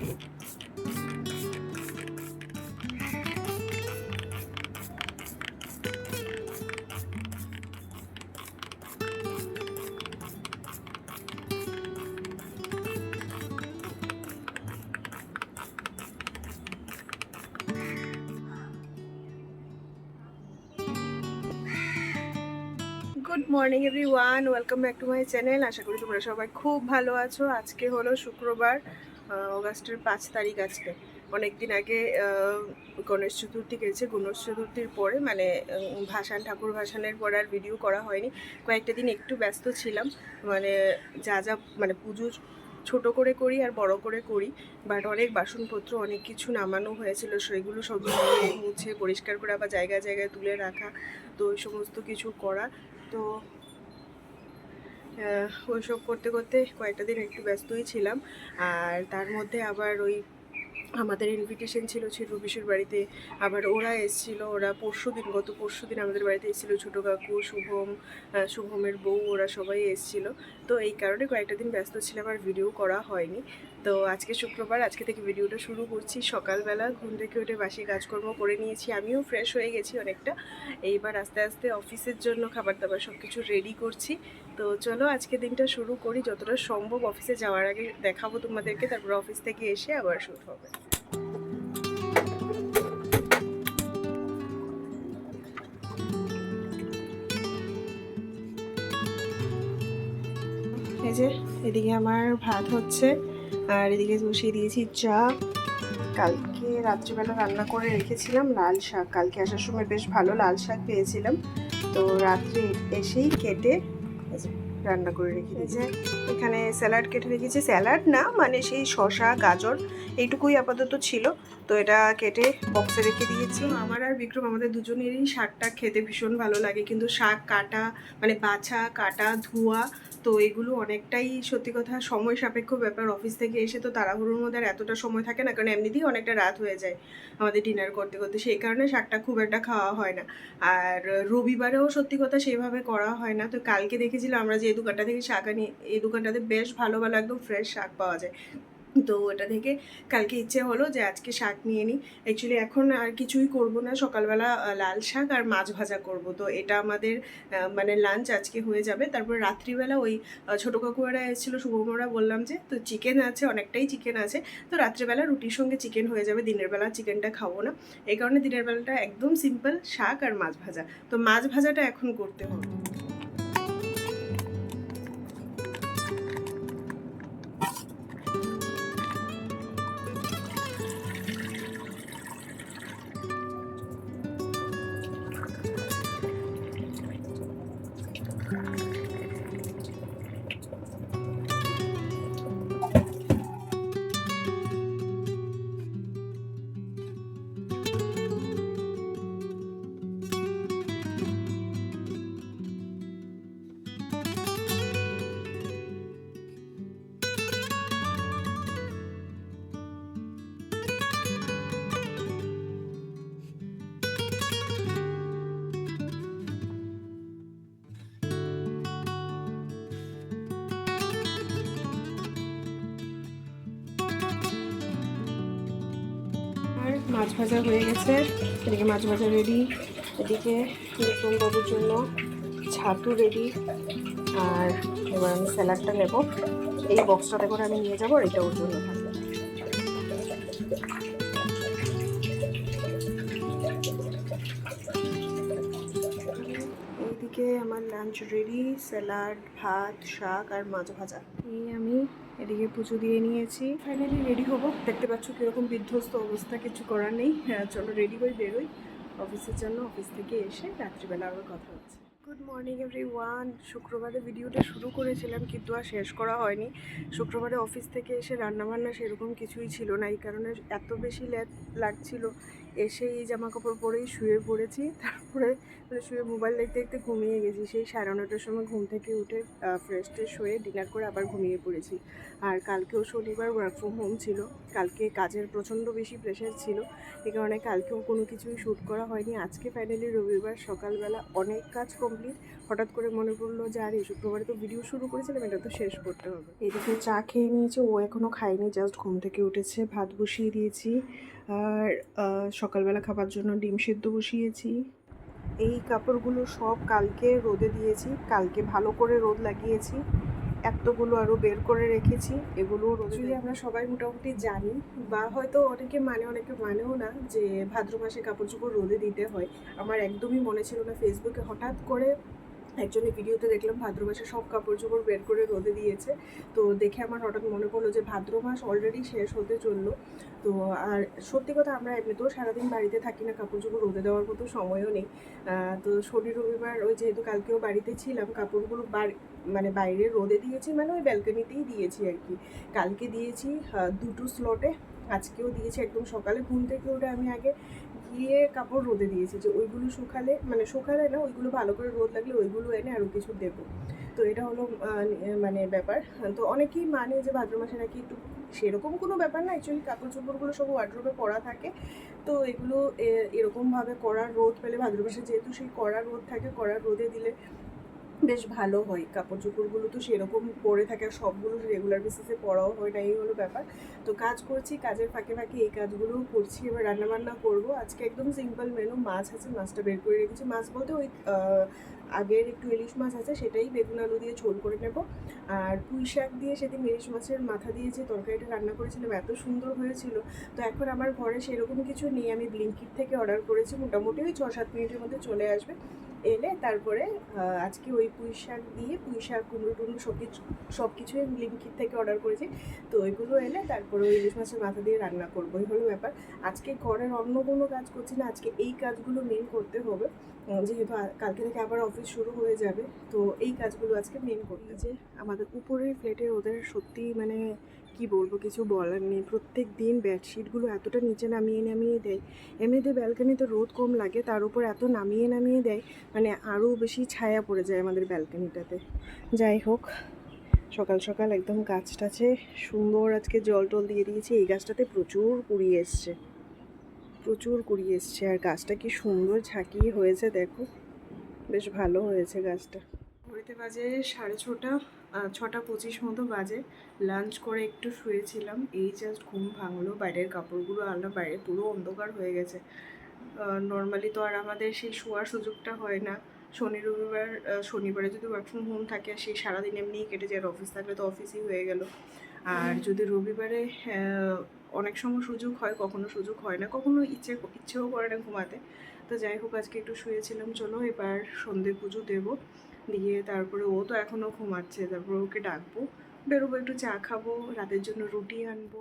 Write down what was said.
Good morning everyone welcome back to my channel আশা করি তোমরা সবাই খুব ভালো আছো। আজকে হলো শুক্রবার। অগাস্টের পাঁচ তারিখ আজকে। অনেক দিন আগে গণেশ চতুর্থী গেছে। গণেশ চতুর্থীর পরে মানে ভাসান, ঠাকুর ভাসানের পর আর ভিডিও করা হয়নি। কয়েকটা দিন একটু ব্যস্ত ছিলাম। মানে যা যা মানে পুজো ছোট করে করি আর বড় করে করি। বাট অনেক বাসনপত্র, অনেক কিছু নামানো হয়েছিল। সেগুলো সব মুছে, পরিষ্কার করে আবার জায়গায় জায়গায় তুলে রাখা। তো ওই সমস্ত কিছু করা। তো ওইসব করতে করতে কয়েকটা দিন একটু ব্যস্তই ছিলাম। আর তার মধ্যে আবার ওই আমাদের ইনভিটেশন ছিল ছিল রুবিশের বাড়িতে। আবার ওরা এসেছিল, ওরা পরশু দিন, গত পরশু দিন আমাদের বাড়িতে এসেছিল ছোটো কাকু, শুভম শুভমের বউ, ওরা সবাই এসেছিল। তো এই কারণে কয়েকটা দিন ব্যস্ত ছিলাম আর ভিডিও করা হয়নি। তো আজকে শুক্রবার, আজকে থেকে ভিডিওটা শুরু করছি। সকালবেলা ঘুম থেকে উঠে বাসি কাজকর্ম করে নিয়েছি। আমিও ফ্রেশ হয়ে গেছি অনেকটা। এইবার আস্তে আস্তে অফিসের জন্য খাবার দাবার সব কিছু রেডি করছি। তো চলো আজকে দিনটা শুরু করি। যতটা সম্ভব অফিসে যাওয়ার আগে দেখাবো তোমাদেরকে। তারপর অফিস থেকে এসে আবার শুরু হবে। এই যে, এদিকে আমার ভাত হচ্ছে। আর এদিকে বসিয়ে দিয়েছি চা। কালকে রাত্রিবেলা রান্না করে রেখেছিলাম লাল শাক। কালকে আসার সময় বেশ ভালো লাল শাক পেয়েছিলাম। তো রাত্রে এসেই কেটে রান্না করে রেখে দিয়েছে। এখানে স্যালাড কেটে রেখেছি। স্যালাড না মানে সেই শশা গাজর এইটুকুই আপাতত ছিল। তো এটা কেটে বক্সে রেখে দিয়েছি। আমার আর বিক্রম, আমাদের দুজনেরই শাকটা খেতে ভীষণ ভালো লাগে। কিন্তু শাক কাটা মানে বাছা, কাটা, ধোয়া, তো এগুলো অনেকটাই সত্যি কথা সময় সাপেক্ষ ব্যাপার। অফিস থেকে এসে তো তাড়াহুড়োর মধ্যে আর এতটা সময় থাকে না, কারণ এমনিতেই অনেকটা রাত হয়ে যায় আমাদের ডিনার করতে করতে। সেই কারণে শাকটা খুব একটা খাওয়া হয় না। আর রবিবারেও সত্যি কথা সেইভাবে করা হয় না। তো কালকে দেখেছিলাম আমরা যে দোকানটা থেকে শাক আনি, এই দোকানটাতে বেশ ভালো ভালো একদম ফ্রেশ শাক পাওয়া যায়। তো ওটা থেকে কালকে ইচ্ছে হলো যে আজকে শাক নিয়ে নিই। অ্যাকচুয়ালি এখন আর কিছুই করব না। সকালবেলা লাল শাক আর মাছ ভাজা করব। তো এটা আমাদের মানে লাঞ্চ আজকে হয়ে যাবে। তারপর রাত্রিবেলা ওই ছোটো কাকুয়ারা এসেছিল, শুভমরা বললাম যে, তো চিকেন আছে, অনেকটাই চিকেন আছে। তো রাত্রিবেলা রুটির সঙ্গে চিকেন হয়ে যাবে। দিনের বেলা চিকেনটা খাব না। এই কারণে দিনের বেলাটা একদম সিম্পল শাক আর মাছ ভাজা। তো মাছ ভাজাটা এখন করতে হবে। মাছ ভাজা হয়ে গেছে। এদিকে মাছ ভাজা রেডি এদিকে বাবুর জন্য ছাতু রেডি আর এবার আমি স্যালাডটা নেব। এই বক্সটাতে করে আমি নিয়ে যাব এটা ওর জন্য থাকবে। আমার লাঞ্চ রেডি স্যালাড, ভাত, শাক আর মাছ ভাজা। এই আমি এদিকে পুজো দিয়ে নিয়েছি। ফাইনালি রেডি হব। দেখতে পাচ্ছ কীরকম বিধ্বস্ত অবস্থা, কিছু করার নেই। হ্যাঁ চলো রেডি হয়ে বেরোই। অফিসের জন্য অফিস থেকে এসে রাত্রিবেলা আবার কথা হচ্ছে। গুড মর্নিং এভরি ওয়ান শুক্রবারে ভিডিওটা শুরু করেছিলাম, কিন্তু আর শেষ করা হয়নি। শুক্রবারে অফিস থেকে এসে রান্নাবান্না সেরকম কিছুই ছিল না। এই কারণে এত বেশি লাগছিল। এসে এই জামা কাপড় পরেই শুয়ে পড়েছি। তারপরে মানে শুয়ে মোবাইল দেখতে দেখতে ঘুমিয়ে গেছি। সেই সাড়ে নটার সময় ঘুম থেকে উঠে ফ্রেশ ট্রেশ হয়ে ডিনার করে আবার ঘুমিয়ে পড়েছি। আর কালকেও শনিবার ওয়ার্ক ফ্রম হোম ছিল। কালকে কাজের প্রচণ্ড বেশি প্রেশার ছিল। এই কারণে কালকেও কোনো কিছুই শ্যুট করা হয়নি। আজকে ফাইনালি রবিবার, সকালবেলা অনেক কাজ কমপ্লিট হঠাৎ করে মনে পড়ল যে আরে শুক্রবারে তো ভিডিও শুরু করেছিলাম এটা তো শেষ করতে হবে। এদিকে চা খেয়ে নিয়েছে ও এখনও খায়নি জাস্ট ঘুম থেকে উঠেছে ভাত বসিয়ে দিয়েছি আর সকালবেলা খাবার জন্য ডিম সিদ্ধ বসিয়েছি। এই কাপড়গুলো সব কালকে রোদে দিয়েছি কালকে ভালো করে রোদ লাগিয়েছি এতগুলো আরও বের করে রেখেছি এগুলো রোদে আমরা সবাই মোটামুটি জানি বা হয়তো অনেকে মানে অনেকে মানেও না যে ভাদ্র মাসে কাপড় চোপড় রোদে দিতে হয়। আমার একদমই মনে ছিল না ফেসবুকে হঠাৎ করে একজনের ভিডিওতে দেখলাম ভাদ্র মাসে সব কাপড় চোপড় বের করে রোদে দিয়েছে। তো দেখে আমার হঠাৎ মনে পড়ল যে ভাদ্র মাস অলরেডি শেষ হতে চলল। তো আর সত্যি কথা আমরা এমনিতেও সারাদিন বাড়িতে থাকি না কাপড় চোপড় রোদে দেওয়ার মতো সময়ও নেই। তো শনি, রবিবার ওই যেহেতু কালকেও বাড়িতে ছিলাম, কাপড়গুলো বাড়ি মানে বাইরে রোদে দিয়েছি মানে ওই ব্যালকনিতেই দিয়েছি আর কি। কালকে দিয়েছি দুটো স্লটে আজকেও দিয়েছি, একদম সকালে ঘুম থেকে উঠে আমি আগে গিয়ে কাপড় রোদে দিয়েছি যে ওইগুলো শুকালে মানে শুকালে না, ওইগুলো ভালো করে রোদ লাগলে ওইগুলো এনে আরও কিছু দেবো। তো এটা হলো মানে ব্যাপার। তো অনেকেই মানে যে ভাদ্র মাসে নাকি একটু সেরকম কোনো ব্যাপার না অ্যাকচুয়ালি কাপড় চোপড়গুলো সব ওয়ার্ড্রোপে পরা থাকে। তো এগুলো এরকমভাবে করার রোদ পেলে ভাদ্র মাসে যেহেতু সেই কড়া রোদ থাকে, কড়া রোদে দিলে বেশ ভালো হয়। কাপড় চোপড়গুলো তো সেরকম পরে থাকে আর সবগুলো রেগুলার বেসিসে পরাও হয় না, এই হলো ব্যাপার। তো কাজ করছি, কাজের ফাঁকে ফাঁকে এই কাজগুলোও করছি। এবার রান্নাবান্না করব। আজকে একদম সিম্পল মেনু মাছ আছে, মাছটা বের করে রেখেছি। মাছ বলতে ওই আগের একটু ইলিশ মাছ আছে, সেটাই বেগুন, আলু দিয়ে ঝোল করে নেব। আর পুঁই শাক দিয়ে সেদিন ইলিশ মাছের মাথা দিয়ে যে তরকারিটা রান্না করেছিলাম, এত সুন্দর হয়েছিল। তো এখন আমার ঘরে সেরকম কিছু নেই। আমি ব্লিঙ্কিট থেকে অর্ডার করেছি। মোটামুটি ওই ছ সাত মিনিটের মধ্যে চলে আসবে। এলে তারপরে আজকে ওই পুঁই শাক দিয়ে পুঁই শাক কুমড়ো টুমড়ো সব কিছু সব কিছুই ব্লিঙ্কিট থেকে অর্ডার করেছি। তো ওইগুলো এলে তারপরে ওই ইলিশ মাছের মাথা দিয়ে রান্না করব। এই হলো ব্যাপার। আজকে ঘরের অন্য কোনো কাজ করছি না। আজকে এই কাজগুলো মেন করতে হবে। যেহেতু কালকে থেকে আবার অফিস শুরু হয়ে যাবে। তো এই কাজগুলো আজকে মেন করতে যে আমাদের উপরের ফ্ল্যাটে ওদের সত্যি মানে কি বলব, কিছু বলার নেই। প্রত্যেক দিন বেডশিটগুলো এতটা নিচে নামিয়ে নামিয়ে দেয়। এমনিতে ব্যালকানিতে রোদ কম লাগে, তার উপর এত নামিয়ে নামিয়ে দেয় মানে আরও বেশি ছায়া পড়ে যায় আমাদের ব্যালকানিটাতে যাই হোক, সকাল সকাল একদম গাছটাছে সুন্দর আজকে জল টল দিয়ে দিয়েছি। এই গাছটাতে প্রচুর কুড়িয়ে এসছে। প্রচুর কুড়িয়ে এসছে। আর গাছটা কি সুন্দর ঝাঁকিয়ে হয়েছে, দেখো। বেশ ভালো হয়েছে গাছটা। ঘড়িতে বাজে সাড়ে ছটা। ছটা পঁচিশ মতো বাজে। লাঞ্চ করে একটু শুয়েছিলাম। এই জাস্ট ঘুম ভাঙলো বাইরের কাপড়গুলো আলাদা বাইরে পুরো অন্ধকার হয়ে গেছে। নর্মালি তো আর আমাদের সেই শোয়ার সুযোগটা হয় না। শনি রবিবার শনিবারে যদি ওয়ার্ক ফ্রম হোম থাকে সেই সারাদিন এমনিই কেটে যায় আর অফিস থাকলে তো অফিসই হয়ে গেল। আর যদি রবিবারে অনেক সময় সুযোগ হয় কখনো সুযোগ হয় না কখনো ইচ্ছে ইচ্ছেও করে না ঘুমাতে। তো যাই হোক আজকে একটু শুয়েছিলাম। চলো এবার সন্ধে পুজো দেবো। দিয়ে তারপরে ও তো এখনও ঘুমাচ্ছে, তারপর ওকে ডাকবো, বেরোবো একটু চা খাব, রাতের জন্য রুটি আনব।